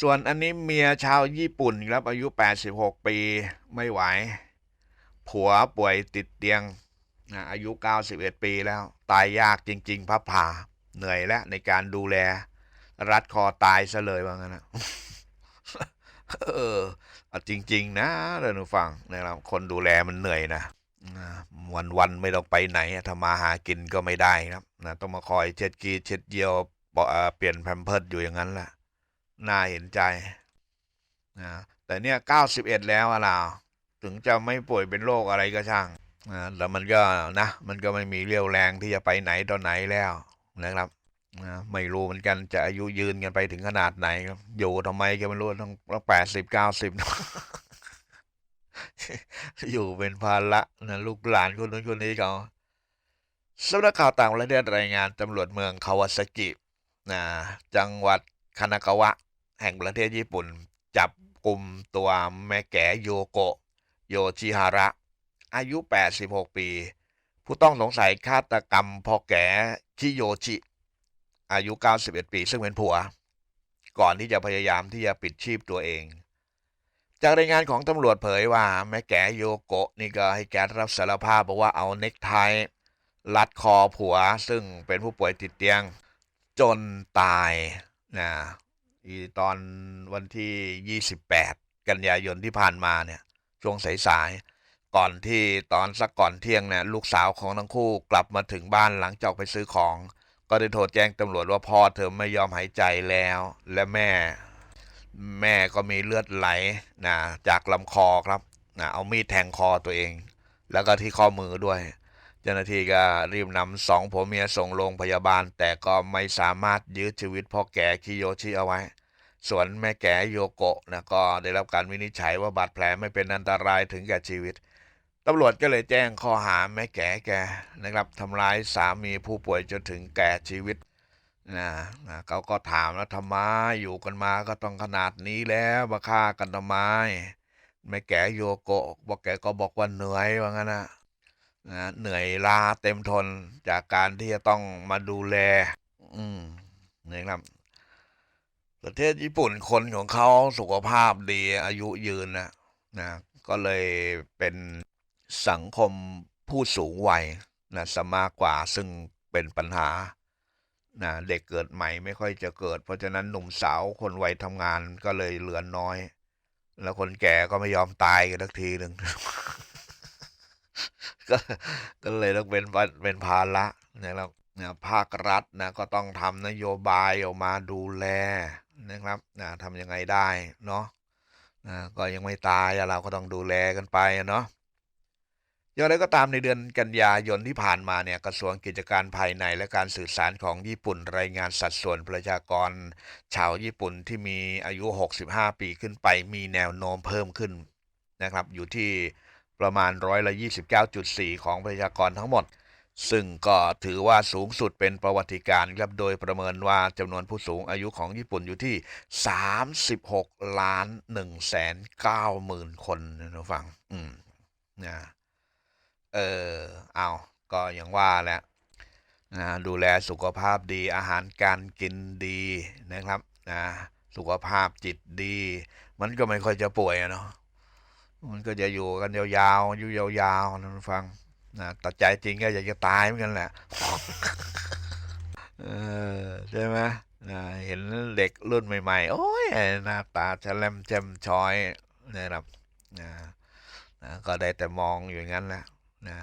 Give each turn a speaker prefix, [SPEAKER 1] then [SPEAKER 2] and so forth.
[SPEAKER 1] ส่วนอันนี้เมียชาวญี่ปุ่นครับอายุ 86 ปีไม่ไหว ผัวป่วยติดเตียงนะอายุ 91 ปีแล้ว ตายยากจริง ๆพับผ่าเหนื่อยแล้วในการดูแล รัดคอตายซะเลยว่างั้นนะเออจริง ๆ นะเดี๋ยวหนูฟังนะครับคนดูแลมันเหนื่อยนะวันวันๆไม่ต้องไปไหนทำมาหากินก็ไม่ได้ครับนะต้องมาคอยเช็ดกีเช็ดเยียวปะเอ่อเปลี่ยนแพมเพิร์ดอยู่อย่างนั้นแหละ น่าเห็นใจนะแต่เนี่ยเก้าสิบเอ็ดแล้วอะล่ะถึงจะไม่ป่วยเป็นโรคอะไรก็ช่างนะแต่มันก็นะมันก็ไม่มีเรี่ยวแรงที่จะไปไหนตอนไหนแล้วนะครับนะไม่รู้เหมือนกันจะอายุยืนกันไปถึงขนาดไหนครับอยู่ทำไมก็ไม่รู้ต้องต้องแปดสิบเก้าสิบอยู่เป็นภาระนะลูกหลานคนนู้นคนนี้เขาสำนักข่าวต่างประเทศรายงานตำรวจเมืองคาวาซากินะจังหวัดคานากาวะ แห่งประเทศญี่ปุ่น จับกลุ่มตัวแม่แก่โยโกะ โยชิฮาระ อายุ 86 ปี ผู้ต้องสงสัยฆาตกรรมพ่อแก่คิโยชิ อายุ 91 ปี ซึ่งเป็นผัว ก่อนที่จะพยายามที่จะปิดชีพตัวเอง จากรายงานของตำรวจเผยว่า แม่แก่โยโกะนี่ก็ให้แกรับสารภาพบอกว่าเอาเน็กไทรัดคอผัวซึ่งเป็นผู้ป่วยติดเตียง จนตายนะ ตอนวันที่ 28 กันยายนที่ผ่านมาเนี่ยช่วงสายๆก่อนที่ตอนสักก่อนเที่ยงเนี่ยลูกสาวของทั้งคู่กลับมาถึงบ้านหลังจากไปซื้อของ ก็ได้โทรแจ้งตำรวจว่าพ่อเธอไม่ยอมหายใจแล้ว และแม่ แม่ก็มีเลือดไหลนะจากลำคอครับนะเอามีดแทงคอตัวเอง แล้วก็ที่ข้อมือด้วย เจ้าหน้าที่ก็รีบนำสองผัวเมียส่งโรงพยาบาล แต่ก็ไม่สามารถยื้อชีวิตพ่อแก่คิโยชิเอาไว้ ส่วนแม่แก่โยโกะนะก็ได้รับการวินิจฉัยว่าบาดแผลไม่เป็นอันตรายถึงแก่ชีวิตตำรวจก็เลยแจ้งข้อหาแม่แก่แกนะครับทำร้ายสามีผู้ป่วยจนถึงแก่ชีวิตนะนะเขาก็ถามแล้วทำไมอยู่กันมาก็ต้องขนาดนี้แล้วมาฆ่ากันทำไมแม่แก่โยโกะบอกแกก็บอกว่าเหนื่อยว่างั้นนะ นะเหนื่อยล้าเต็มทนจากการที่จะต้องมาดูแล อืมนะครับ ประเทศญี่ปุ่นคนของเขาสุขภาพดีอายุยืนนะนะก็เลยเป็นสังคมผู้สูงวัยนะสมากกว่าซึ่งเป็นปัญหานะเด็กเกิดใหม่ไม่ค่อยจะเกิด เพราะฉะนั้นหนุ่มสาวคนวัยทำงานก็เลยเหลือน้อย แล้วคนแก่ก็ไม่ยอมตายกันทักทีหนึ่ง ก็ก็เลยต้องเป็นเป็นภาระนะครับนะภาครัฐนะก็ต้องทำนโยบายออกมาดูแลนะครับนะทำยังไงได้เนาะนะก็ยังไม่ตายเราก็ต้องดูแลกันไปเนาะอย่างไรก็ตามในเดือนกันยายนที่ผ่านมาเนี่ยกระทรวงกิจการภายในและการสื่อสารของญี่ปุ่นรายงานสัดส่วนประชากร ชาวญี่ปุ่นที่มีอายุ 65 ปีขึ้นไปมีแนวโน้มเพิ่มขึ้นนะครับ อยู่ที่ ประมาณร้อยละ29.4 ของประชากรทั้งหมด ซึ่งก็ถือว่าสูงสุดเป็นประวัติการครับโดยประเมินว่าจำนวนผู้สูงอายุของญี่ปุ่นอยู่ที่ 36 ล้าน1แสน9หมื่นคนนะท่านผู้ฟัง อืมนะเออเอาก็อย่างว่าแหละนะดูแลสุขภาพดีอาหารการกินดีนะครับนะสุขภาพจิตดี มันก็ไม่ค่อยจะป่วยอะเนาะ มันก็จะอยู่กันยาวๆอยู่ยาวๆนะท่นฟังนะตัดใจจริงก็อยากจะตายเหมือนกันแหละเออใช่ไหมนะเห็นเด็กรุ่นใหม่ ๆ โอ้ยหน้าตาแฉลมแจ่มช้อยนะครับนะนะก็ได้แต่มองอยู่างนั้นแหละนะ